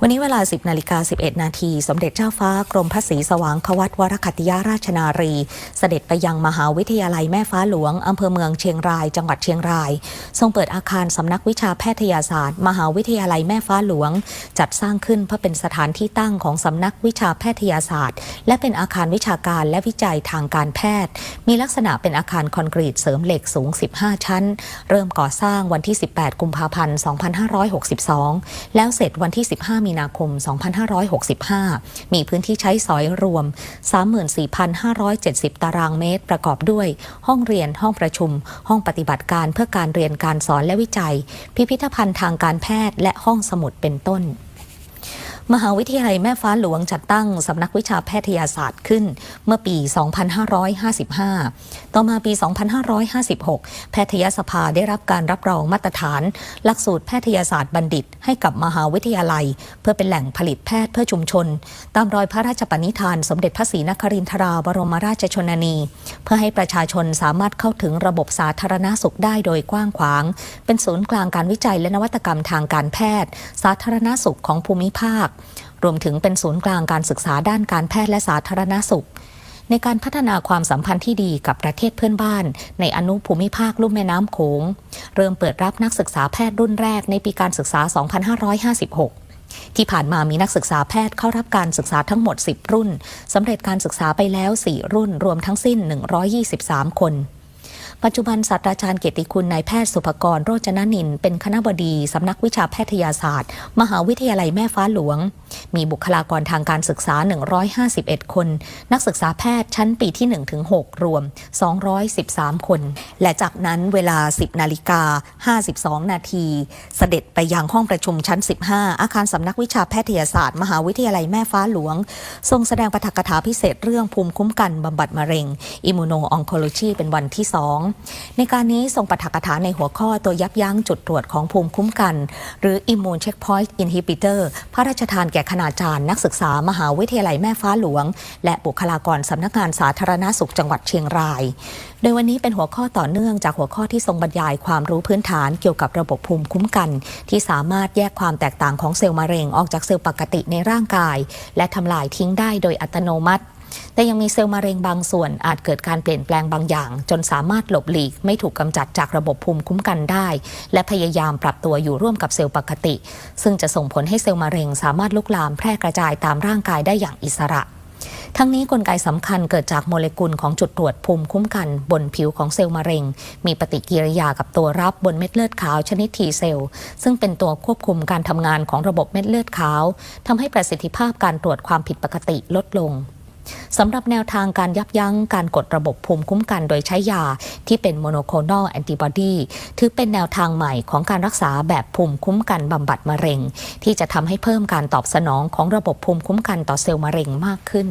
วันนี้เวลา 10นาฬิกา11 นาที สมเด็จเจ้าฟ้ากรมพระศรีสว่างควัตวรคัติยาราชนารี เสด็จไปยังมหาวิทยาลัยแม่ฟ้าหลวง อำเภอเมืองเชียงราย จังหวัดเชียงราย ทรงเปิดอาคารสำนักวิชาแพทยาศาสตร์ มหาวิทยาลัยแม่ฟ้าหลวง จัดสร้างขึ้นเพื่อเป็นสถานที่ตั้งของสำนักวิชาแพทยาศาสตร์ และเป็นอาคารวิชาการและวิจัยทางการแพทย์ มีลักษณะเป็นอาคารคอนกรีตเสริมเหล็กสูง 15 ชั้น เริ่มก่อสร้างวันที่ 18 กุมภาพันธ์ 2562 แล้วเสร็จวันที่ 15มีนาคม 2565 มีพื้นที่ใช้สอยรวม 34,570 ตารางเมตร ประกอบด้วย ห้องเรียน ห้องประชุม ห้องปฏิบัติการเพื่อการเรียนการสอนและวิจัย พิพิธภัณฑ์ทางการแพทย์และห้องสมุดเป็นต้น มหาวิทยาลัยแม่ฟ้าหลวงจัดตั้งสำนักวิชาแพทยาศาสตร์ขึ้นเมื่อปี 2555 ต่อมาปี 2556 แพทยสภาได้รับการรับรองมาตรฐาน หลักสูตรแพทยาศาสตร์บัณฑิต ให้กับมหาวิทยาลัย เพื่อเป็นแหล่งผลิตแพทย์เพื่อชุมชน ตามรอยพระราชปณิธาน สมเด็จพระศรีนครินทราบรมราชชนนี เพื่อให้ประชาชนสามารถเข้าถึงระบบสาธารณสุขได้โดยกว้างขวาง เป็นศูนย์กลางการวิจัยและนวัตกรรมทางการแพทย์ สาธารณสุขของภูมิภาครวมถึงเป็นศูนย์กลางการศึกษาด้านการแพทย์และสาธารณสุข ในการพัฒนาความสัมพันธ์ที่ดีกับประเทศเพื่อนบ้าน ในอนุภูมิภาคลุ่มแม่น้ำโขง เริ่มเปิดรับนักศึกษาแพทย์รุ่นแรกในปีการศึกษา 2556ที่ผ่านมามีนักศึกษาแพทย์เข้ารับการศึกษาทั้งหมด 10 รุ่น สำเร็จการศึกษาไปแล้ว 4 รุ่น รวมทั้งสิ้น 123 คน ปัจจุบันศาสตราจารย์เกียรติคุณนายแพทย์สุภกรโรจนนิน เป็นคณะบดีสำนักวิชาแพทยาศาสตร์ มหาวิทยาลัยแม่ฟ้าหลวง มีบุคลากรทางการศึกษา 151 คน นักศึกษาแพทย์ชั้นปีที่ 1-6 รวม 213 คน และจากนั้นเวลา 10 นาฬิกา 52 นาที เสด็จไปยังห้องประชุมชั้น 15 อาคารสำนักวิชาแพทยาศาสตร์ มหาวิทยาลัยแม่ฟ้าหลวง ทรงแสดงปาฐกถาพิเศษเรื่องภูมิคุ้มกันบำบัดมะเร็งอิมูโนอองโคโลจีเป็นวันที่2ในการนี้ทรงปฐกถาในหัวข้อตัวยับยั้งจุดตรวจของภูมิคุ้มกัน หรือ Immune Checkpoint Inhibitor พระราชทานแก่คณาจารย์ นักศึกษามหาวิทยาลัยแม่ฟ้าหลวง และบุคลากรสำนักงานสาธารณาสุขจังหวัดเชียงราย โดยวันนี้เป็นหัวข้อต่อเนื่องจากหัวข้อที่ทรงบรรยายความรู้พื้นฐานเกี่ยวกับระบบภูมิคุ้มกัน ที่สามารถแยกความแตกต่างของเซลล์มะเร็งออกจากเซลล์ปกติในร่างกาย และทำลายทิ้งได้โดยอัตโนมัติ แต่ยังมีเซลล์มะเร็งบางส่วน อาจเกิดการเปลี่ยนแปลงบางอย่าง จนสามารถหลบหลีก ไม่ถูกกำจัดจากระบบภูมิคุ้มกันได้ และพยายามปรับตัวอยู่ร่วมกับเซลล์ปกติ ซึ่งจะส่งผลให้เซลล์มะเร็ง สามารถลุกลามแพร่กระจายตามร่างกายได้อย่างอิสระทั้งนี้กลไกสำคัญเกิดจากโมเลกุลของจุดตรวจภูมิคุ้มกัน บนผิวของเซลล์มะเร็ง มีปฏิกิริยากับตัวรับบนเม็ดเลือดขาวชนิดทีเซลล์ซึ่งเป็นตัวควบคุมการทำงานของระบบเม็ดเลือดขาวทำให้ประสิทธิภาพการตรวจความผิดปกติลดลง สำหรับแนวทางการยับยั้งการกดระบบภูมิคุ้มกันโดยใช้ยาที่เป็นโมโนโคโนอลแอนติบอดีถือเป็นแนวทางใหม่ของการรักษาแบบภูมิคุ้มกันบำบัดมะเร็ง ที่จะทำให้เพิ่มการตอบสนองของระบบภูมิคุ้มกันต่อเซลล์มะเร็งมากขึ้น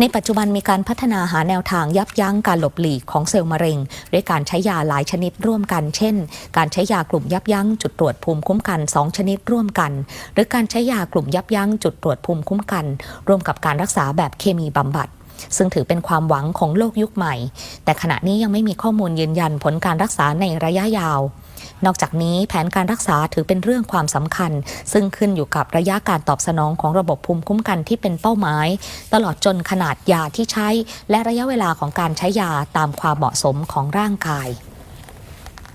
ในปัจจุบันมีการพัฒนาหาแนวทางยับยั้งการหลบหลีกของเซลล์มะเร็ง ด้วยการใช้ยาหลายชนิดร่วมกัน เช่น การใช้ยากลุ่มยับยั้งจุดตรวจภูมิคุ้มกัน 2 ชนิดร่วมกัน หรือการใช้ยากลุ่มยับยั้งจุดตรวจภูมิคุ้มกัน ร่วมกับการรักษาแบบเคมีบำบัดซึ่งถือเป็นความหวังของโลกยุคใหม่ แต่ขณะนี้ยังไม่มีข้อมูลยืนยันผลการรักษาในระยะยาว นอกจากนี้แผนการรักษาถือเป็นเรื่องความสำคัญ ซึ่งขึ้นอยู่กับระยะการตอบสนองของระบบภูมิคุ้มกันที่เป็นเป้าหมาย ตลอดจนขนาดยาที่ใช้ และระยะเวลาของการใช้ยาตามความเหมาะสมของร่างกาย